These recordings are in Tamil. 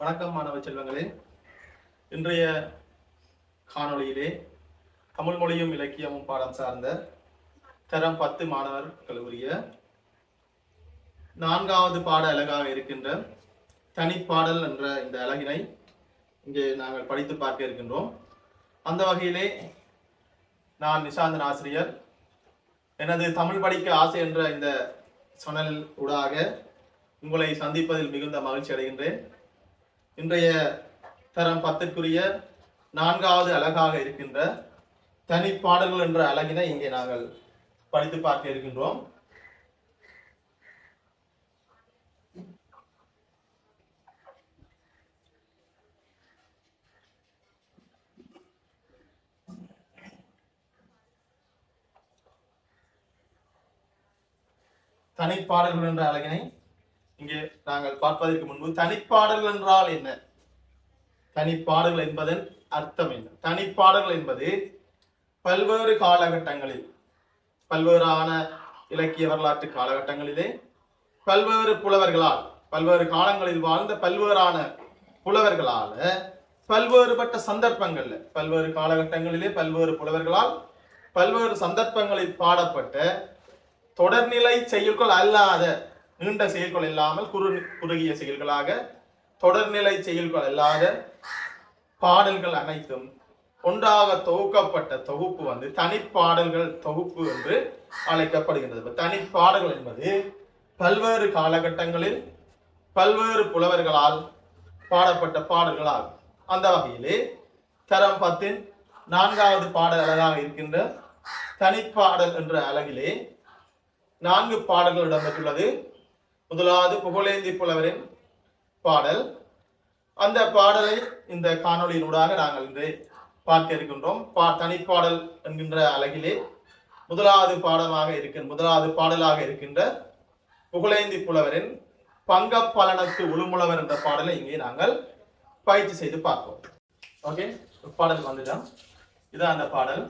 வணக்கம் மாணவ செல்வங்களே. இன்றைய காணொளியிலே தமிழ் மொழியும் இலக்கியமும் பாடம் சார்ந்த தரம் பத்து மாணவர்கள் உரிய நான்காவது பாட அலகாக இருக்கின்ற தனிப்பாடல் என்ற இந்த அலகினை இங்கே நாங்கள் படித்து பார்க்க இருக்கின்றோம். அந்த வகையிலே நான் நிஷாந்தன் ஆசிரியர். எனது தமிழ் படிக்க ஆசை என்ற இந்த சொனல் ஊடாக உங்களை சந்திப்பதில் மிகுந்த மகிழ்ச்சி அடைகின்றேன். இன்றைய தரம் பத்துக்குரிய நான்காவது அழகாக இருக்கின்ற தனிப்பாடல்கள் என்ற அழகினை இங்கே நாங்கள் படித்து பார்க்க இருக்கின்றோம். தனிப்பாடல்கள் என்ற அழகினை இங்கே நாங்கள் பார்ப்பதற்கு முன்பு தனிப்பாடல்கள் என்றால் என்ன? தனிப்பாடல்கள் என்பதன் அர்த்தம் என்ன? தனிப்பாடல்கள் என்பது பல்வேறு காலகட்டங்களில் பல்வேறான இலக்கிய வரலாற்று காலகட்டங்களிலே பல்வேறு புலவர்களால் பல்வேறு காலங்களில் வாழ்ந்த பல்வேறான புலவர்களால பல்வேறுபட்ட சந்தர்ப்பங்கள்ல பல்வேறு காலகட்டங்களிலே பல்வேறு புலவர்களால் பல்வேறு சந்தர்ப்பங்களில் பாடப்பட்ட தொடர்நிலை செயல்கள் அல்லாத நீண்ட செயல்கள் இல்லாமல் குறு குறுகிய செயல்களாக தொடர்நிலை செயல்கள் அல்லாத பாடல்கள் அனைத்தும் ஒன்றாக தொகுக்கப்பட்ட தொகுப்பு வந்து தனிப்பாடல்கள் தொகுப்பு என்று அழைக்கப்படுகின்றது. தனிப்பாடல்கள் என்பது பல்வேறு காலகட்டங்களில் பல்வேறு புலவர்களால் பாடப்பட்ட பாடல்களாகும். அந்த வகையிலே தரம் பத்தின் நான்காவது பாடல் அழகாக இருக்கின்ற தனிப்பாடல் என்ற அழகிலே நான்கு பாடல்கள் இடம்பெற்றுள்ளது. முதலாவது புகழேந்தி புலவரின் பாடல். அந்த பாடலை இந்த காணொலியினூடாக நாங்கள் இன்று பார்க்க இருக்கின்றோம் பா தனிப்பாடல் என்கின்ற அழகிலே முதலாவது பாடலாக இருக்கின்ற முதலாவது பாடலாக இருக்கின்ற புகழேந்தி புலவரின் பங்கப்பலனத்து உளுமுழவர் என்ற பாடலை இங்கே நாங்கள் பயிற்சி செய்து பார்ப்போம். ஓகே பாடல் வந்துட்டோம் இதுதான் அந்த பாடல்.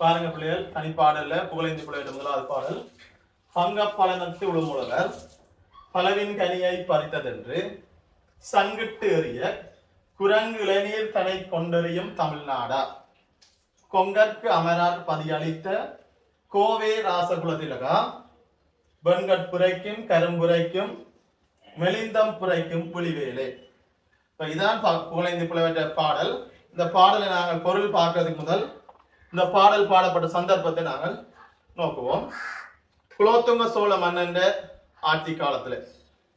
பாருங்க பிள்ளைகள் தனிப்பாடல்ல புகழேந்தி புலவரின் முதலாவது பாடல். பங்கப்பலனத்து உளுமுழவர் பலவின் கனியை பறித்ததென்று சங்கிட்டு எறிய குரங்கு இளநீர் தனை கொண்டறியும் தமிழ்நாடா? கொங்கற்கு அமரார் பதியளித்த கோவே ராசகுலதிலகா? வெண்கட்புரைக்கும் கரும்புரைக்கும் மெலிந்தம் புரைக்கும் புலிவேலே. இப்போ இதான் பா- புலவற்ற பாடல். இந்த பாடலை நாங்கள் பொருள் பார்க்கறதுக்கு முதல் இந்த பாடல் பாடப்பட்ட சந்தர்ப்பத்தை நாங்கள் நோக்குவோம். குலோத்துங்க சோழ மன்னன் ஆட்சி காலத்துல.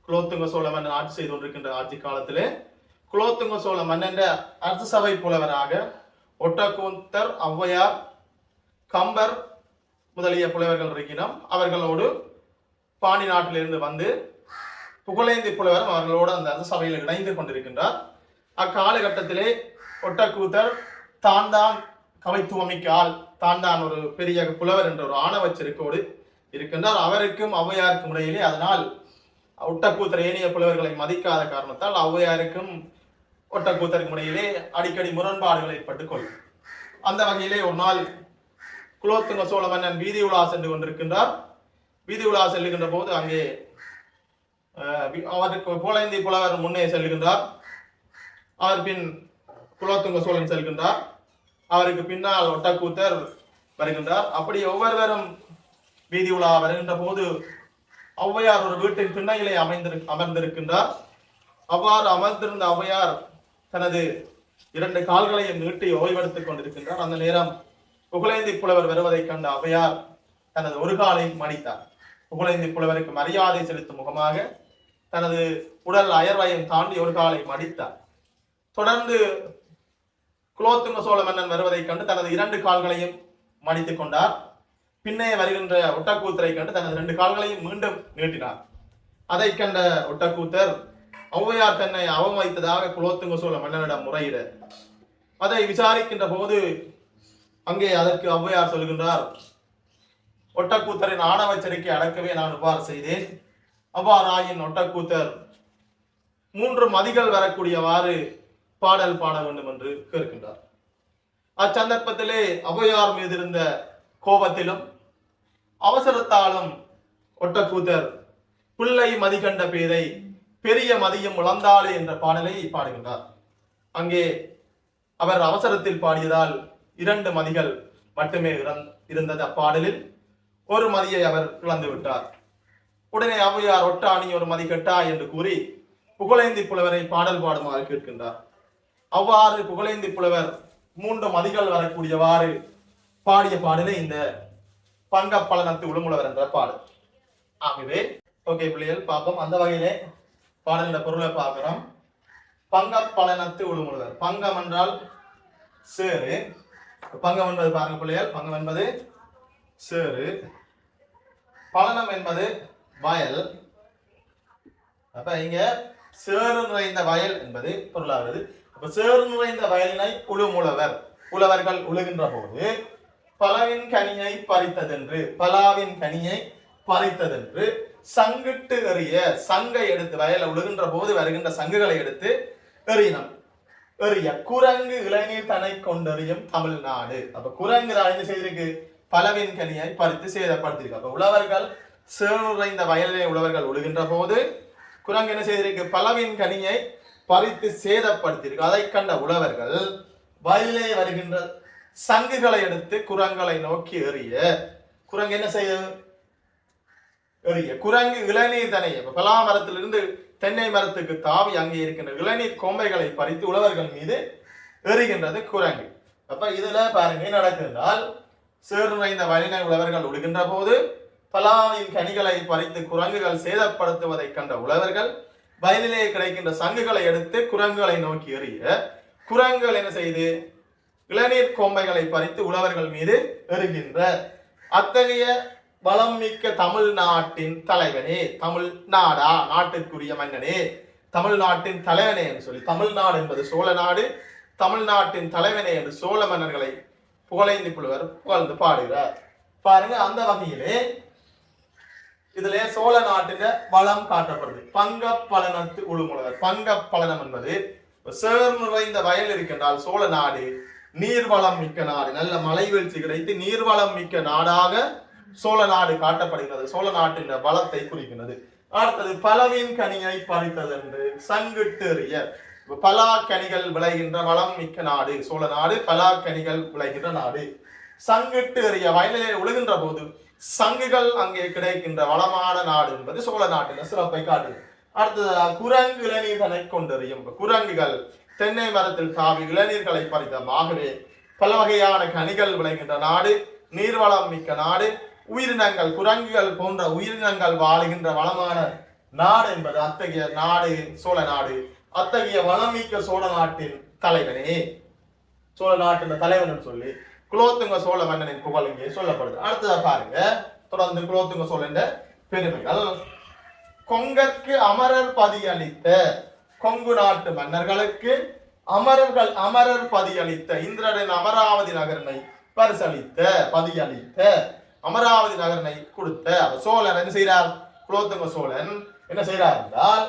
குலோத்துங்க சோழ மன்னன் ஆட்சி செய்து கொண்டிருக்கின்ற ஆட்சி காலத்திலே குலோத்துங்க சோழ மன்னன் அரசு சபை புலவராக ஒட்டக்கூத்தர் ஔவையார் கம்பர் முதலிய புலவர்கள் இருக்கிறோம் அவர்களோடு பாண்டி நாட்டிலிருந்து வந்து புகழேந்தி புலவரும் அவர்களோடு அந்த அரசு சபையில் இணைந்து கொண்டிருக்கின்றார். அக்காலகட்டத்திலே ஒட்டக்கூத்தர் தான் தான் கவைத்துவமிக்க ஆள் தான் தான் ஒரு பெரிய புலவர் என்ற ஒரு ஆணவ செருக்கோடு இருக்கின்றார் அவருக்கும் ஔவையாருக்கும் இடையிலே அதனால் ஒட்டக்கூத்தர் ஏனைய புலவர்களை மதிக்காத காரணத்தால் ஔவையாருக்கும் ஒட்டக்கூத்தருக்கும் இடையிலே அடிக்கடி முரண்பாடுகள் ஏற்பட்டுக் கொள்ளும் அந்த வகையிலே ஒரு நாள் குலோத்துங்க சோழ மன்னன் வீதி உலா சென்று கொண்டிருக்கின்றார். வீதி உலா செல்லுகின்ற போது அங்கே அவருக்கு புலந்தி புலவர் முன்னே செல்கின்றார். அவர் பின் குலோத்துங்க சோழன் செல்கின்றார். அவருக்கு பின்னால் ஒட்டக்கூத்தர் வருகின்றார். அப்படி ஒவ்வொருவரும் வீதி உலா வருகின்ற போது ஔவையார் ஒரு வீட்டின் பின்னையிலே அமைந்திரு அமர்ந்திருக்கின்றார். அவ்வாறு அமர்ந்திருந்த ஔவையார் தனது இரண்டு கால்களையும் நீட்டி ஓய்வெடுத்துக் கொண்டிருக்கின்றார். அந்த நேரம் புகழேந்தி புலவர் வருவதைக் கண்ட ஔவையார் தனது ஒரு காலை மடித்தார். புகழேந்தி புலவருக்கு மரியாதை செலுத்தும் முகமாக தனது உடல் அயர்வையும் தாண்டி ஒரு காலை மடித்தார். தொடர்ந்து குலோத்துங்க சோழ மன்னன் வருவதைக் கண்டு தனது இரண்டு கால்களையும் மடித்துக் கொண்டார். பின்னே வருகின்ற ஒட்டக்கூத்தரை கண்டு தனது ரெண்டு கால்களையும் மீண்டும் நீட்டினார். அதை கண்ட ஒட்டக்கூத்தர் ஔவையார் தன்னை அவமதித்ததாக குலோத்துங்க சோழ மன்னனிடம் முறையிட. அதை விசாரிக்கின்ற போது அங்கே அதற்கு ஔவையார் சொல்கின்றார் ஒட்டக்கூத்தரின் ஆணவச்சரிக்கை அடக்கவே நான் இவ்வாறு செய்தேன். அவ்வாறாயின் ஒட்டக்கூத்தர் மூன்று மதிகள் வரக்கூடியவாறு பாடல் பாட வேண்டும் என்று கேட்கின்றார். அச்சந்தர்ப்பத்திலே ஔவையார் மீது இருந்த கோபத்திலும் அவசரத்தாலும் ஒட்டக்கூத்தர் பிள்ளை மதிகண்ட பேதை பெரிய மதியம் உழந்தாளே என்ற பாடலை பாடுகின்றார். அங்கே அவர் அவசரத்தில் பாடியதால் இரண்டு மதிகள் மட்டுமே இருந்தது அப்பாடலில். ஒரு மதியை அவர் இழந்து விட்டார். உடனே அவையார் ஒட்டாணி ஒரு மதி கெட்டா? என்று கூறி புகழேந்தி புலவரை பாடல் பாடுமாறு கேட்கின்றார். அவ்வாறு புகழேந்தி புலவர் மூன்று மதிகள் வரக்கூடியவாறு பாடிய பாடலை இந்த பங்க பலனத்து உளுமுலவர் என்ற பாடல். ஆகவே ஓகே பிள்ளைகள் பார்ப்போம். அந்த வகையிலே பாடலின் பொருளை பார்க்கிறோம். பங்க பலனத்து உளுமுலவர் பங்கம் என்றால் சேரு பங்கம் என்பது பாருங்க பிள்ளைகள். பங்கம் என்பது சேரு பலனம் என்பது வயல். அப்ப இங்க சேறு நிறைந்த வயல் என்பது பொருளாகிறது. அப்ப சேறு நிறைந்த வயலினை உழுமுழவர் உழவர்கள் உழுகின்ற போது பலவின் கனியை பறித்ததென்று பலாவின் கனியை பறித்ததென்று சங்கிட்டு எறிய சங்கை எடுத்து வயல உழுகின்ற போது வருகின்ற சங்குகளை எடுத்து எறியினம் எறிய குரங்கு இளநீர் தனை கொண்டறியும் தமிழ்நாடு. அப்ப குரங்கு தான் என்ன செய்திருக்கு? பலவின் கனியை பறித்து சேதப்படுத்தியிருக்கு. அப்ப உழவர்கள் சேனுறைந்த வயலிலே உழவர்கள் உழுகின்ற போது குரங்கு என்ன செய்திருக்கு? பலவின் கனியை பறித்து சேதப்படுத்தியிருக்கு. அதை கண்ட உழவர்கள் வயலிலே வருகின்ற சங்குகளை எடுத்து குரங்களை நோக்கி எறிய குரங்கு என்ன செய்ய? எறிய. குரங்கு இளநீர் தனை. பலா மரத்திலிருந்து தென்னை மரத்துக்கு தாவி அங்கே இருக்கின்ற இளநீர் கொம்பைகளை பறித்து உழவர்கள் மீது எறிகின்றது குரங்கு. அப்ப இதுல பாருங்க நடக்குதால் நடக்குதுனால் சேறு உழவர்கள் உழுகின்ற போது பலாவின் கனிகளை பறித்து குரங்குகள் சேதப்படுத்துவதைக் கண்ட உழவர்கள் வயலிலே கிடைக்கின்ற சங்குகளை எடுத்து குரங்குகளை நோக்கி எறிய குரங்குகள் என்ன செய்து? இளநீர் கொம்பைகளை பறித்து உழவர்கள் மீது எறிகின்ற அத்தகைய வளம் மிக்க தமிழ்நாட்டின் தலைவனே தமிழ் நாடா நாட்டிற்குரிய மன்னனே. தமிழ்நாட்டின் தலைவனே என்று சொல்லி தமிழ்நாடு என்பது சோழ நாடு தமிழ்நாட்டின் தலைவனே என்று சோழ மன்னர்களை புகழைந்து புலவர் புகழ்ந்து பாடுகிறார். பாருங்க அந்த வகையிலே இதுல சோழ நாட்டின வளம் காட்டப்படுது. பங்க பலனத்து உழுமுழவர் பங்க பலனம் என்பது சேர் நிறைந்த வயல் இருக்கின்றால் சோழ நாடு நீர்வளம் மிக்க நாடு. நல்ல மலை வீழ்ச்சி கிடைத்து நீர்வளம் மிக்க நாடாக சோழ நாடு காட்டப்படுகிறது. சோழ நாட்டின் வளத்தை குறிக்கின்றது. அடுத்தது பலவின் கனியை பறித்தது என்று சங்கிட்டு பலா கனிகள் விளைகின்ற வளம் மிக்க நாடு. சோழ நாடு பலா கனிகள் விளைகின்ற நாடு. சங்கிட்டு எறிய வயலிலே உழுகின்ற போது சங்குகள் அங்கே கிடைக்கின்ற வளமான நாடு என்பது சோழ நாட்டின் சிறப்பை காட்டுது அடுத்தது குரங்கு இளநீர் கொண்டறியும் குரங்குகள் தென்னை மரத்தில் காவி இளநீர்களை பறித்தம் ஆகவே பல வகையான கனிகள் விளைகின்ற நாடு நீர்வளம் மிக்க நாடு உயிரினங்கள் குரங்குகள் போன்ற உயிரினங்கள் வாழுகின்ற வளமான நாடு என்பது அத்தகைய நாடு சோழ நாடு அத்தகைய வளமிக்க சோழ நாட்டின் தலைவனே. சோழ நாட்டின் தலைவன் சொல்லி குலோத்துங்க சோழ மன்னனின் புகழ் இங்கே சொல்லப்படுது. அடுத்ததா பாருங்க தொடர்ந்து குலோத்துங்க சோழன் பெருமைகள். கொங்கற்கு அமரர் பதியளித்த கொங்கு நாட்டு மன்னர்களுக்கு அமரர்கள் அமரர் பதியளித்த இந்திரனின் அமராவதி நகரனை பரிசளித்த பதியளித்த அமராவதி நகரனை கொடுத்த சோழன் என்ன செய்கிறார்? குலோத்துங்க சோழன் என்ன செய்கிறார் என்றால்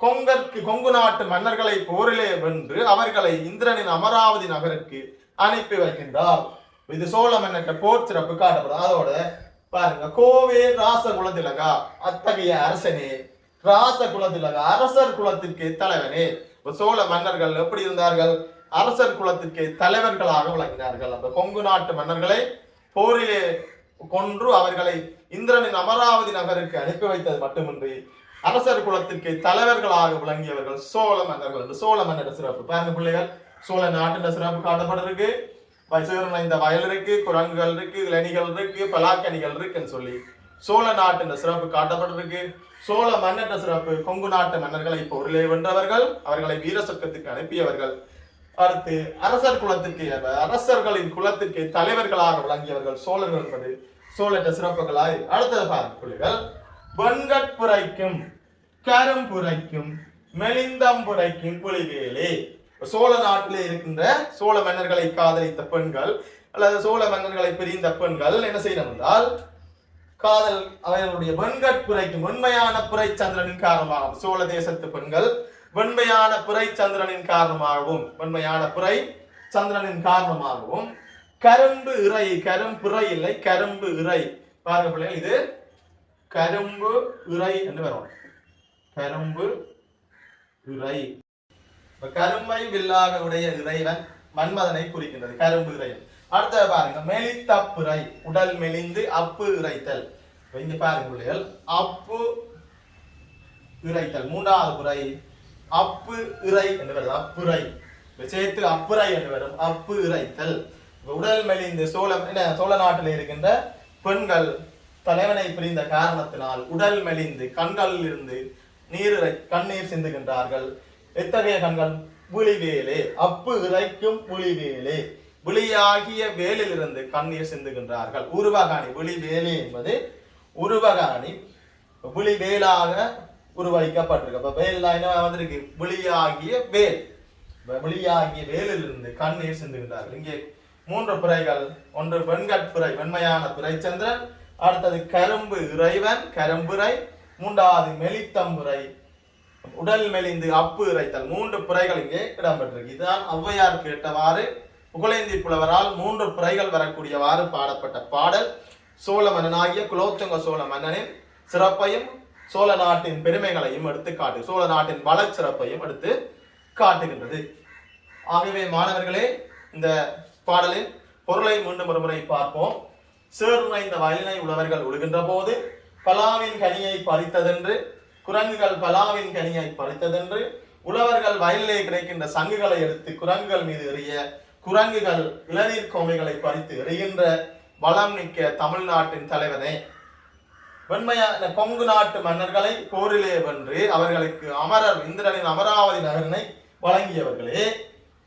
கொங்கற்கு கொங்கு நாட்டு மன்னர்களை போரிலே வென்று அவர்களை இந்திரனின் அமராவதி நகருக்கு அனுப்பி வைக்கின்றார். இது சோழ மன்னர்கிட்ட போர் சிறப்பு காட்டப்படும். அதோட பாருங்க கோவே ராச குலத்திலகா அத்தகைய அரசனே ராச குலத்தில் அரசர் குலத்திற்கு தலைவனே. சோழ மன்னர்கள் எப்படி இருந்தார்கள்? அரசர் குலத்திற்கு தலைவர்களாக விளங்கினார்கள். அந்த கொங்கு நாட்டு மன்னர்களை போரிலே கொன்று அவர்களை இந்திரனின் அமராவதி நகருக்கு அனுப்பி வைத்தது மட்டுமின்றி அரசர் குலத்திற்கு தலைவர்களாக விளங்கியவர்கள் சோழ மன்னர்கள். என்று சோழ மன்னர் சிறப்பு பாருங்க பிள்ளைகள். சோழ நாட்டின் சிறப்பு காட்டப்பட்டிருக்கு. வயசுகிறன இந்த வயல் இருக்கு குரங்குகள் இருக்கு இளநிகள் இருக்கு பலாக்கனிகள் இருக்குன்னு சொல்லி சோழ நாட்டின் சிறப்பு காட்டப்பட்டிருக்கு. சோழ மன்னர் சிறப்பு கொங்கு நாட்டு மன்னர்களை போரிலே வென்றவர்கள் அவர்களை வீர சொர்க்கத்துக்கு அனுப்பியவர்கள். அடுத்து அரசர் குலத்திற்கு அரசர்களின் குலத்திற்கு தலைவர்களாக விளங்கியவர்கள் சோழர்கள் என்பது சோழற்ற சிறப்புகளாய் அடுத்தது பாருங்க வெண்கட்புரைக்கும் கரும்புரைக்கும் மெலிந்தம்புரைக்கும் புலிவேலே. சோழ நாட்டிலே இருக்கின்ற சோழ மன்னர்களை காதலித்த பெண்கள் அல்லது சோழ மன்னர்களை பிரிந்த பெண்கள் என்ன செய்யணும் என்றால் காதல் அவர்களுடைய வெண்கட்புரைக்கும் வெண்மையான புரை சந்திரனின் காரணமாகவும் சோழ தேசத்து பெண்கள் வெண்மையான புரை சந்திரனின் காரணமாகவும் வெண்மையான புரை சந்திரனின் காரணமாகவும் கரும்பு இறை கரும்புரை இல்லை கரும்பு இறை. பாருங்க பிள்ளைகள் இது கரும்பு இறை என்று வரும். கரும்பு இறை. கரும்பை வில்லாக உடைய இறைவன் மன்மதனை குறிக்கின்றது. கரும்பு இறைவன் அடுத்த பாருங்க மெலித்தப்புரை உடல் மெலிந்து அப்பு இறைத்தல். இங்க பாருங்க பிள்ளைகள் அப்பு இறைத்தல். மூன்றாவது புரை அப்பு இறை என்று வருது. அப்புரை. சேர்த்து அப்புரை என்று வரும். அப்பு இறைத்தல். உடல் மெலிந்து சோழ என்ன சோழ நாட்டில் இருக்கின்ற பெண்கள் தலைவனை பிரிந்த காரணத்தினால் உடல் மெலிந்து கண்களில் இருந்து நீர் இறை- கண்ணீர் சிந்துகின்றார்கள். எத்தகைய கண்கள்? புலிவேலே. அப்பு இறைக்கும் புலிவேலே. புலியாகிய வேலிலிருந்து கண்ணீர் சிந்துகின்றார்கள். உருவகாணி புலிவேலே என்பது உருவகாணி. புலி வேலாக உருவகிக்கப்பட்டிருக்கு அப்ப வேல் என்ன வந்திருக்கு? புலியாகிய வேல். விழியாகிய வேலிலிருந்து கண்ணீர் சிந்துகின்றார்கள். இங்கே மூன்று பிறைகள். ஒன்று வெண்கட்புரை வெண்மையான பிறை சந்திரன். அடுத்தது கரும்பு இறைவன் கரும்புரை மூன்றாவது மெலித்தம்புரை உடல் மெலிந்து அப்பு இறைத்தல். மூன்று புறைகள் இங்கே இடம்பெற்றிருக்கு. இதுதான் ஔவையார் கேட்டவாறு புகழேந்தி புலவரால் மூன்று புறைகள் வரக்கூடியவாறு பாடப்பட்ட பாடல். சோழ மன்னனாகிய குலோத்துங்க சோழ மன்னனின் சிறப்பையும் சோழ நாட்டின் பெருமைகளையும் எடுத்து காட்டு சோழ நாட்டின் வள சிறப்பையும் எடுத்து காட்டுகின்றது. ஆகவே மாணவர்களே இந்த பாடலின் பொருளை மீண்டும் ஒரு முறை பார்ப்போம். சேர்ந்த வயலினை உழவர்கள் உழுகின்ற போது பலாவின் கனியை பறித்ததென்று குரங்குகள் பலாவின் கனியை பறித்ததென்று உழவர்கள் வயலிலே கிடைக்கின்ற சங்குகளை எடுத்து குரங்குகள் மீது எறிய குரங்குகள் இளநீர் கோமைகளை பறித்து எறிகின்ற வளம் மிக்க தமிழ்நாட்டின் தலைவனே. வெண்மையான கொங்கு நாட்டு மன்னர்களை போரிலே வென்று அவர்களுக்கு அமரர் இந்திரனின் அமராவதி நகரினை வழங்கியவர்களே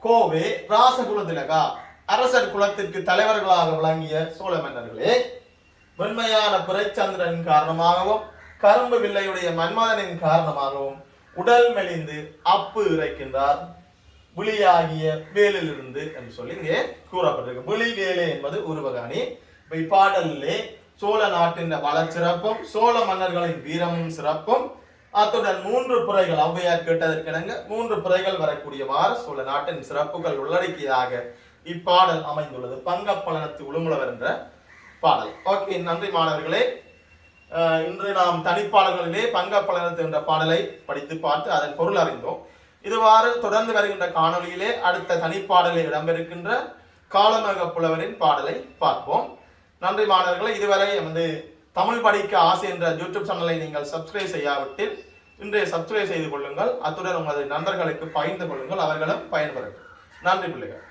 கோவே ராசகுல திலகா அரசர் குலத்திற்கு தலைவர்களாக விளங்கிய சோழ மன்னர்களே வெண்மையான புரைச்சந்திரன் காரணமாகவும் கரும்பு வில்லையுடைய மன்மதனின் காரணமாகவும் உடல் மெலிந்து அப்பு இறைக்கின்றார். புலியாகிய வேலிலிருந்து என்று சொல்லி இங்கே கூறப்பட்டிருக்கு. புலி வேலை என்பது உருவகாணி. இப்ப இப்பாடலிலே சோழ நாட்டின் வளச்சிறப்பும் சோழ மன்னர்களின் வீரமும் சிறப்பும் அத்துடன் மூன்று புறைகள் ஔவையார் கேட்டதற்கிணங்க மூன்று புறைகள் வரக்கூடியவாறு சோழ நாட்டின் சிறப்புகள் உள்ளடக்கியதாக இப்பாடல் அமைந்துள்ளது. பங்கப்பலனத்து உளுமுளவர் என்ற பாடல். ஓகே நன்றி மாணவர்களே. இன்று நாம் தனிப்பாடல்களிலே பங்கப்பலனத்து என்ற பாடலை படித்து பார்த்து அதன் பொருள் அறிந்தோம். இதுவாறு தொடர்ந்து வருகின்ற காணொளியிலே அடுத்த தனிப்பாடலில் இடம்பெறுகின்ற காலமக புலவரின் பாடலை பார்ப்போம். நன்றி மாணவர்களை இதுவரை வந்து தமிழ் படிக்க ஆசை என்ற யூடியூப் சேனலை நீங்கள் சப்ஸ்கிரைப் செய்யாவிட்டில் இன்றைய சப்ஸ்கிரைப் செய்து கொள்ளுங்கள். அத்துடன் உங்களது நண்பர்களுக்கு பகிர்ந்து கொள்ளுங்கள். அவர்களும் பயன்பெறட்டும். நன்றி பிள்ளைகள்.